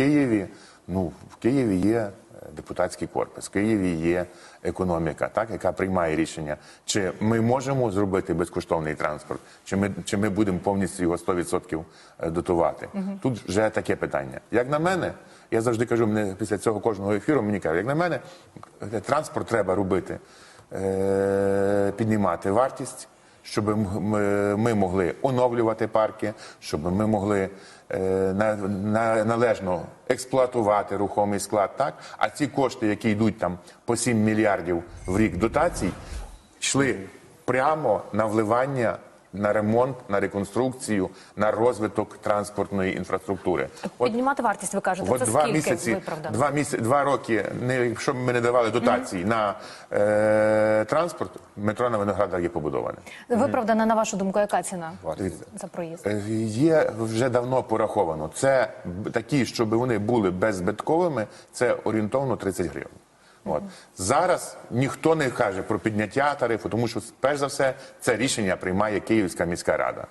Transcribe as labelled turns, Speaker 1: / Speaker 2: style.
Speaker 1: Києві, ну в Києві є е, депутатський корпус, в Києві є економіка, так яка приймає рішення, чи ми можемо зробити безкоштовний транспорт, чи ми чи ми будемо повністю його 100% дотувати. Тут вже таке питання. Як на мене, я завжди кажу, мене після цього кожного ефіру мені кажуть, як на мене, е, транспорт треба робити, е, піднімати вартість. Щоб ми, могли оновлювати парки, щоб ми могли е, на, на, належно експлуатувати рухомий склад, так а ці кошти, які йдуть там по 7 мільярдів в рік дотацій, йшли прямо на вливання. На ремонт, на реконструкцію, на розвиток транспортної інфраструктури. От
Speaker 2: Піднімати вартість, ви кажете,
Speaker 1: От
Speaker 2: це
Speaker 1: два
Speaker 2: скільки
Speaker 1: місяці,
Speaker 2: виправдано?
Speaker 1: два місяці, два роки, не, якщо б ми не давали дотацій на е, транспорт, метро на Виноградар є побудоване.
Speaker 2: Виправдана, на вашу думку, яка ціна
Speaker 1: Дивіться,
Speaker 2: за проїзд?
Speaker 1: е, Є вже давно пораховано. Це б- такі, щоб вони були беззбитковими, це орієнтовно 30 гривень. От зараз ніхто не каже про підняття тарифу, тому що перш за все це рішення приймає Київська міська рада.